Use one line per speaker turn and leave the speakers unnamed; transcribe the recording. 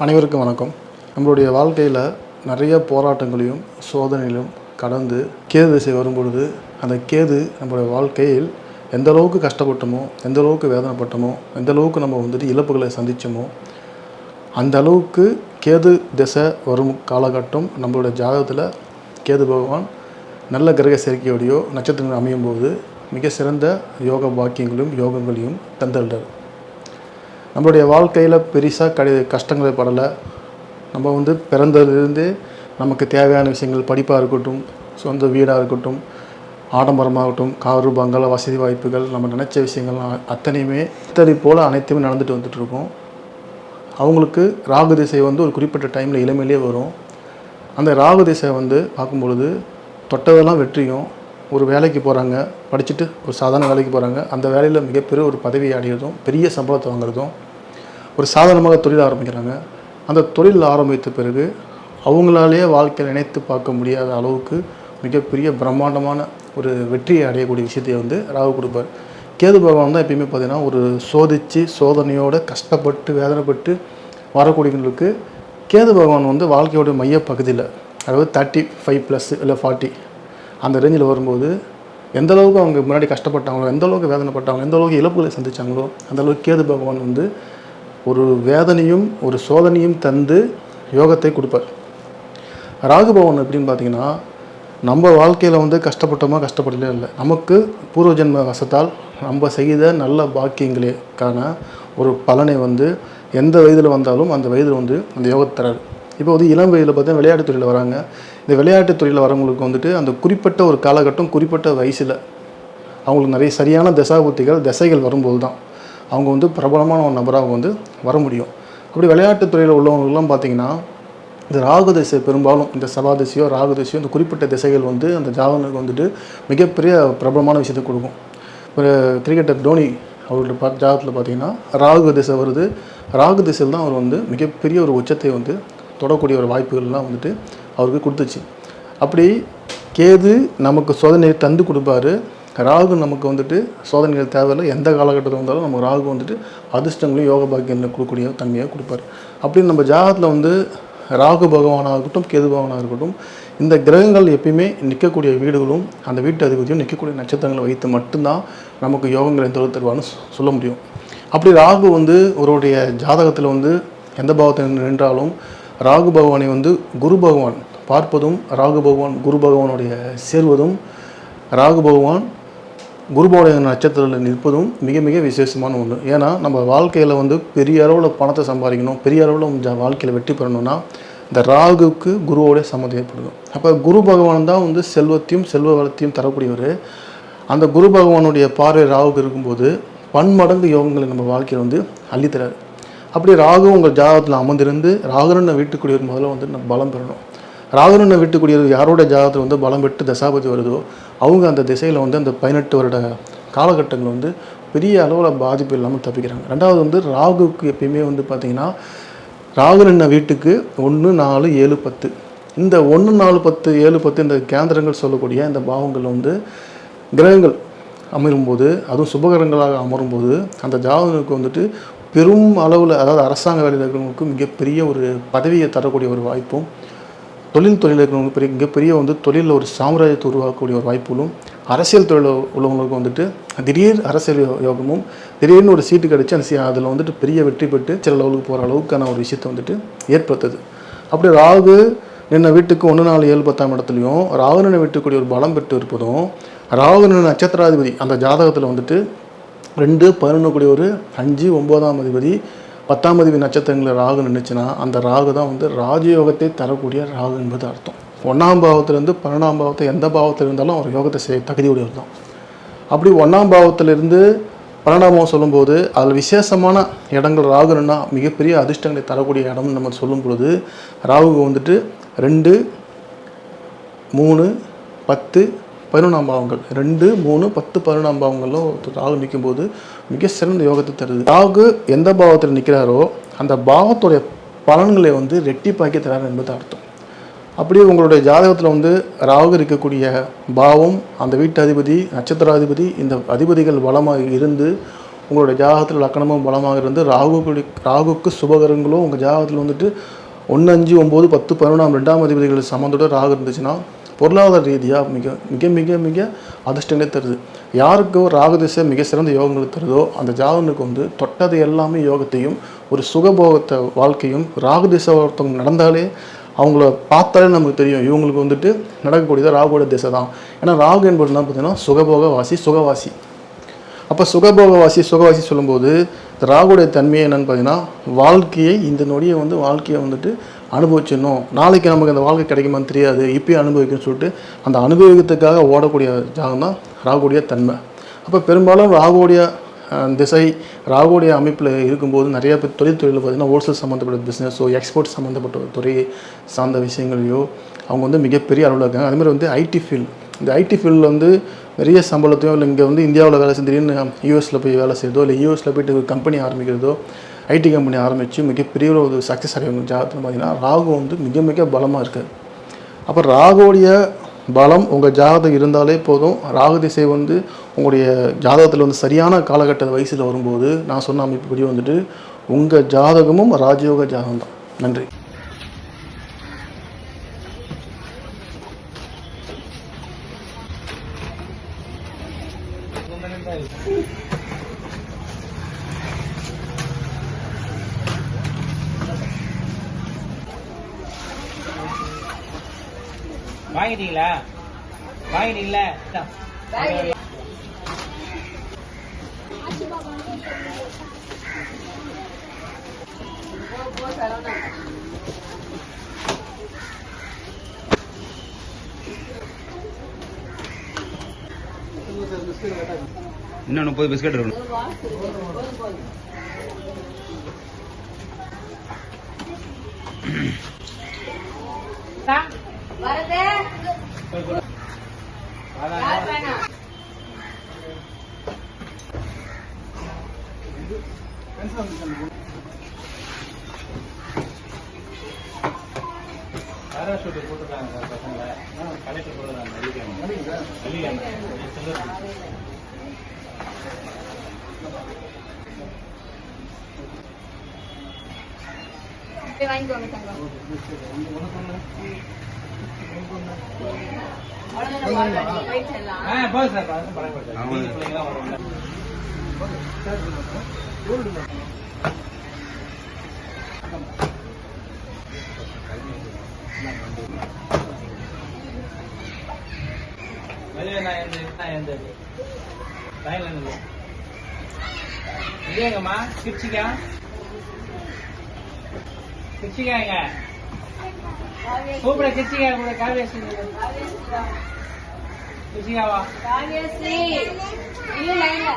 அனைவருக்கும் வணக்கம். நம்மளுடைய வாழ்க்கையில் நிறைய போராட்டங்களையும் சோதனையிலும் கடந்து கேது திசை வரும்பொழுது அந்த கேது நம்மளுடைய வாழ்க்கையில் எந்த அளவுக்கு கஷ்டப்பட்டோமோ எந்த அளவுக்கு வேதனைப்பட்டோமோ எந்த அளவுக்கு நம்ம வந்துட்டு இழப்புகளை சந்திச்சோமோ அந்த அளவுக்கு கேது திசை வரும் காலகட்டம் நம்மளுடைய ஜாதகத்தில் கேது பகவான் நல்ல கிரக சேர்க்கையோடையோ நட்சத்திரங்கள் அமையும் போது மிக சிறந்த யோக பாக்கியங்களையும் யோகங்களையும் தந்தள்ளார் நம்மளுடைய வாழ்க்கையில் பெருசாக கடி கஷ்டங்களை படலை. நம்ம வந்து பிறந்ததுலேருந்து நமக்கு தேவையான விஷயங்கள் படிப்பாக இருக்கட்டும் சொந்த வீடாக இருக்கட்டும் ஆடம்பரமாகட்டும் காரு பங்களா வசதி வாய்ப்புகள் நம்ம நினச்ச விஷயங்கள்லாம் அத்தனையுமே இத்தனை போல் அனைத்துமே நடந்துட்டு வந்துட்டுருக்கோம். அவங்களுக்கு ராகு திசை வந்து ஒரு குறிப்பிட்ட டைமில் இளமையிலே வரும். அந்த ராகு திசை வந்து பார்க்கும்பொழுது தொட்டதெல்லாம் வெற்றியும் ஒரு வேலைக்கு போகிறாங்க படிச்சுட்டு ஒரு சாதாரண வேலைக்கு போகிறாங்க அந்த வேலையில் மிகப்பெரிய ஒரு பதவியை அடையிறதும் பெரிய சம்பளத்தை வாங்குறதும் ஒரு சாதாரணமாக தொழில் ஆரம்பிக்கிறாங்க. அந்த தொழில் ஆரம்பித்த பிறகு அவங்களாலேயே வாழ்க்கையில் நினைத்து பார்க்க முடியாத அளவுக்கு மிகப்பெரிய பிரம்மாண்டமான ஒரு வெற்றியை அடையக்கூடிய விஷயத்தை வந்து ராகு கொடுப்பார். கேது பகவான் தான் எப்பயுமே பார்த்தீங்கன்னா ஒரு சோதித்து சோதனையோடு கஷ்டப்பட்டு வேதனைப்பட்டு வரக்கூடியவங்களுக்கு கேது பகவான் வந்து வாழ்க்கையோட மைய பகுதியில் அதாவது தேர்ட்டி ஃபைவ் ப்ளஸ் இல்லை ஃபார்ட்டி அந்த ரேஞ்சில் வரும்போது எந்த அளவுக்கு அவங்க முன்னாடி கஷ்டப்பட்டாங்களோ எந்த அளவுக்கு வேதனைப்பட்டாங்களோ எந்த அளவுக்கு இழப்புகளை சந்திச்சாங்களோ அந்த அளவுக்கு கேது பகவான் வந்து ஒரு வேதனையும் ஒரு சோதனையும் தந்து யோகத்தை கொடுப்பார். ராகு பகவான் எப்படின்னு பார்த்தீங்கன்னா நம்ம வாழ்க்கையில் வந்து கஷ்டப்பட்டோமா கஷ்டப்படலே இல்லை. நமக்கு பூர்வ ஜென்ம வசத்தால் நம்ம செய்த நல்ல பாக்கியங்களுக்கான ஒரு பலனை வந்து எந்த வயதில் வந்தாலும் அந்த வயதில் வந்து அந்த யோகத்தை தராது இப்போ வந்து இளம் வயதில் பார்த்தீங்கன்னா விளையாட்டுத் துறையில் வராங்க. இந்த விளையாட்டுத் துறையில் வரவங்களுக்கு வந்துட்டு அந்த குறிப்பிட்ட ஒரு காலகட்டம் குறிப்பிட்ட வயசில் அவங்களுக்கு நிறைய சரியான தசாபுத்திகள் திசைகள் வரும்போது தான் அவங்க வந்து பிரபலமான ஒரு நபராக வந்து வர முடியும். அப்படி விளையாட்டுத் துறையில் உள்ளவங்களுக்குலாம் பார்த்தீங்கன்னா இந்த ராகு திசை பெரும்பாலும் இந்த சபா திசையோ ராகு திசையோ இந்த குறிப்பிட்ட திசைகள் வந்து அந்த ஜாதகனுக்கு வந்துட்டு மிகப்பெரிய பிரபலமான விஷயத்தை கொடுக்கும். ஒரு கிரிக்கெட்டர் தோனி அவருடைய பா ஜாதகத்தில் பார்த்தீங்கன்னா ராகு திசை வருது. ராகு திசையில் தான் அவர் வந்து மிகப்பெரிய ஒரு உச்சத்தை வந்து தொடக்கூடிய ஒரு வாய்ப்புகள்லாம் வந்துட்டு அவருக்கு கொடுத்துச்சு. அப்படி கேது நமக்கு சோதனையை தந்து கொடுப்பாரு. ராகு நமக்கு வந்துட்டு சோதனைகள் தேவையில்லை. எந்த காலகட்டத்தில் வந்தாலும் நமக்கு ராகு வந்துட்டு அதிர்ஷ்டங்களையும் யோக பாக்கியங்களையும் கொடுக்கக்கூடிய தன்மையாக கொடுப்பாரு. அப்படி நம்ம ஜாதகத்தில் வந்து ராகு பகவானாக இருக்கட்டும் கேது பகவானாக இருக்கட்டும் இந்த கிரகங்கள் எப்பயுமே நிற்கக்கூடிய வீடுகளும் அந்த வீட்டு அதிபதியும் நிற்கக்கூடிய நட்சத்திரங்களை வைத்து மட்டும்தான் நமக்கு யோகங்கள் எந்த தருவான்னு சொல்ல முடியும். அப்படி ராகு வந்து ஒருவருடைய ஜாதகத்தில் வந்து எந்த பாவத்தில் நின்றாலும் ராகு பகவானை வந்து குரு பகவான் பார்ப்பதும் ராகு பகவான் குரு பகவானுடைய சேர்வதும் ராகு பகவான் குருபோடைய நட்சத்திரத்தில் நிற்பதும் மிக மிக விசேஷமான ஒன்று ஏன்னா நம்ம வாழ்க்கையில் வந்து பெரிய அளவில் பணத்தை சம்பாதிக்கணும் பெரிய அளவில் வாழ்க்கையில் வெற்றி பெறணும்னா இந்த ராகுக்கு குருவோடைய சம்மதம் ஏற்படுது. அப்போ குரு பகவான் தான் வந்து செல்வத்தையும் செல்வ வளத்தையும் தரக்கூடியவர். அந்த குரு பகவானுடைய பார்வை ராகுக்கு இருக்கும்போது பன்மடங்கு யோகங்களை நம்ம வாழ்க்கையில் வந்து அள்ளித்தராரு அப்படி ராகு உங்கள் ஜாதகத்தில் அமர்ந்திருந்து ராகுரனை வீட்டுக்குடியவர் முதல்ல வந்து நம்ம பலம் பெறணும். ராகுரனை வீட்டுக்குடியவர் யாரோட ஜாதகத்தில் வந்து பலம் பெற்று தசாபதி வருதோ அவங்க அந்த திசையில் வந்து அந்த பதினெட்டு வருட காலகட்டங்கள் வந்து பெரிய அளவில் பாதிப்பு இல்லாமல் தப்பிக்கிறாங்க. ரெண்டாவது வந்து ராகுக்கு எப்பயுமே வந்து பார்த்திங்கன்னா ராகுரண்ண வீட்டுக்கு ஒன்று நாலு ஏழு பத்து. இந்த ஒன்று நாலு பத்து ஏழு பத்து இந்த கேந்திரங்கள் சொல்லக்கூடிய இந்த பாவங்கள் வந்து கிரகங்கள் அமரும்போது அதுவும் சுபகரங்களாக அமரும்போது அந்த ஜாதகனுக்கு வந்துட்டு பெரும் அளவில் அதாவது அரசாங்க வேலையில் இருக்கிறவங்களுக்கு மிகப்பெரிய ஒரு பதவியை தரக்கூடிய ஒரு வாய்ப்பும் தொழில் தொழில் இருக்கிறவங்களுக்கு பெரிய மிகப்பெரிய வந்து தொழிலில் ஒரு சாம்ராஜ்யத்தை உருவாக்கக்கூடிய ஒரு வாய்ப்புகளும் அரசியல் தொழில் உள்ளவங்களுக்கு வந்துட்டு திடீர் அரசியல் யோகமும் திடீர்னு ஒரு சீட்டு கிடச்சி அந்த அதில் வந்துட்டு பெரிய வெற்றி பெற்று சில லெவலுக்கு போகிற அளவுக்கான ஒரு விஷயத்தை வந்துட்டு ஏற்படுத்துது. அப்படி ராகு நின்ன வீட்டுக்கு ஒன்று நாலு ஏழு பத்தாம் இடத்துலையும் ராகு நின்ன வீட்டுக்குரிய ஒரு பலம் பெற்று இருப்பதும் ராகு நின்ன நட்சத்திராதிபதி அந்த ஜாதகத்தில் வந்துட்டு ரெண்டு பதினொன்று கூடிய ஒரு அஞ்சு ஒம்போதாம் அதிபதி பத்தாம் அதிபதி நட்சத்திரங்களில் ராகு நின்றுச்சுன்னா அந்த ராகு தான் வந்து ராஜயோகத்தை தரக்கூடிய ராகு என்பது அர்த்தம். ஒன்றாம் பாவத்திலேருந்து பன்னெண்டாம் பாவத்தை எந்த பாவத்தில் இருந்தாலும் அவர் யோகத்தை செய்ய தகுதியுடையவர் தான். அப்படி ஒன்றாம் பாவத்திலிருந்து பன்னெண்டாம் பாவம் சொல்லும்போது அதில் விசேஷமான இடங்கள் ராகுன்னா மிகப்பெரிய அதிர்ஷ்டங்களை தரக்கூடிய இடம்னு நம்ம சொல்லும் பொழுது ராகு வந்துட்டு ரெண்டு மூணு பத்து பதினொன்றாம் பாவங்கள். ரெண்டு மூணு பத்து பதினொன்றாம் பாவங்களும் ராகு நிற்கும்போது மிக சிறந்த யோகத்தை தருது. ராகு எந்த பாவத்தில் நிற்கிறாரோ அந்த பாவத்துடைய பலன்களை வந்து ரெட்டிப்பாக்கி தரார் என்பது அர்த்தம். அப்படியே உங்களுடைய ஜாதகத்தில் வந்து ராகு இருக்கக்கூடிய பாவம் அந்த வீட்டு அதிபதி நட்சத்திராதிபதி இந்த அதிபதிகள் பலமாக இருந்து உங்களுடைய ஜாதகத்தில் லக்கணமும் பலமாக இருந்து ராகு ராகுக்கு சுபகரங்களும் உங்கள் ஜாதகத்தில் வந்துட்டு ஒன்று அஞ்சு ஒம்பது பத்து பதினொன்றாம் ரெண்டாம் அதிபதிகள் சம்மந்தோட ராகு இருந்துச்சுன்னா பொருளாதார ரீதியாக மிக மிக மிக மிக அதிர்ஷ்டங்களே தருது. யாருக்கோ ராகு திசை மிக சிறந்த யோகங்களை தருதோ அந்த ஜாதகனுக்கு வந்து தொட்டது எல்லாமே யோகத்தையும் ஒரு சுகபோகத்தை வாழ்க்கையும் ராகு திசை ஒருத்தவங்க நடந்தாலே அவங்கள பார்த்தாலே நமக்கு தெரியும். இவங்களுக்கு வந்துட்டு நடக்கக்கூடியது ராகுவோட திசை தான். ஏன்னா ராகு என்பது தான் பார்த்தீங்கன்னா சுகபோக வாசி சுகவாசி. அப்போ சுகபோகவாசி சுகவாசி சொல்லும்போது இந்த ராகுடைய தன்மையை என்னென்னு பார்த்தீங்கன்னா வாழ்க்கையை இந்த நொடியை வந்து வாழ்க்கையை வந்துட்டு அனுபவிச்சிடணும். நாளைக்கு நமக்கு அந்த வாழ்க்கை கிடைக்குமான்னு தெரியாது. இப்பயும் அனுபவிக்கணும்னு சொல்லிட்டு அந்த அனுபவிக்கிறதுக்காக ஓடக்கூடிய ஜாகம் தான் ராகுடைய தன்மை. அப்போ பெரும்பாலும் ராகுடைய திசை ராகுடைய அமைப்பில் இருக்கும்போது நிறைய பேர் தொழில் துறையில் பார்த்தீங்கன்னா ஹோல்சேல் சம்மந்தப்பட்ட பிஸ்னஸோ எக்ஸ்போர்ட் சம்மந்தப்பட்ட துறை சார்ந்த விஷயங்களையோ அவங்க வந்து மிகப்பெரிய அளவில் இருக்காங்க. அதுமாதிரி வந்து ஐடி ஃபீல்டு இந்த ஐடி ஃபீல்டில் வந்து நிறைய சம்பளத்தையும் இல்லை இங்கே வந்து இந்தியாவில் வேலை செஞ்சு திடீர்னு யூஎஸில் போய் வேலை செய்கிறதோ இல்லை யூஎஸில் போயிட்டு கம்பெனி ஆரம்பிக்கிறதோ ஐடி கம்பெனி ஆரம்பித்து மிகப்பெரிய ஒரு சக்ஸஸ் அடைவங்க ஜாதகத்தில் பார்த்திங்கன்னா ராகு வந்து மிக மிக பலமாக இருக்குது அப்போ ராகுடைய பலம் உங்கள் ஜாதகம் இருந்தாலே போதும். ராகு திசை வந்து உங்களுடைய ஜாதகத்தில் வந்து சரியான காலகட்ட வயசில் வரும்போது நான் சொன்ன அமைப்புப்படி வந்துட்டு உங்கள் ஜாதகமும் ராஜயோக ஜாதகம் தான். நன்றி.
வாங்கிட்டீங்களா வாங்கிட்டீங்களா.
இன்னும் முப்பது பிஸ்கட் இருக்கணும்
இந்தா.
வரதே.
பேராஷூட் போட்டுருக்காங்க சார் பசங்க கலெக்டர் போட்டுருக்காங்க வெள்ளிக்கிழமை வெள்ளிக்கிழமை
வாங்கிக்கோங்க தங்கம்
வெளியே நான் எந்த நான் எந்த லைன்ல நில்லு இல்லையங்கம்மா கிப்சிக்கா கிப்சிக்கா கூப்பிட கிப்சிக்கா கூட காவியாசி கிப்சிக்காவா
காவியஸ்ரீ இல்ல லைன்ல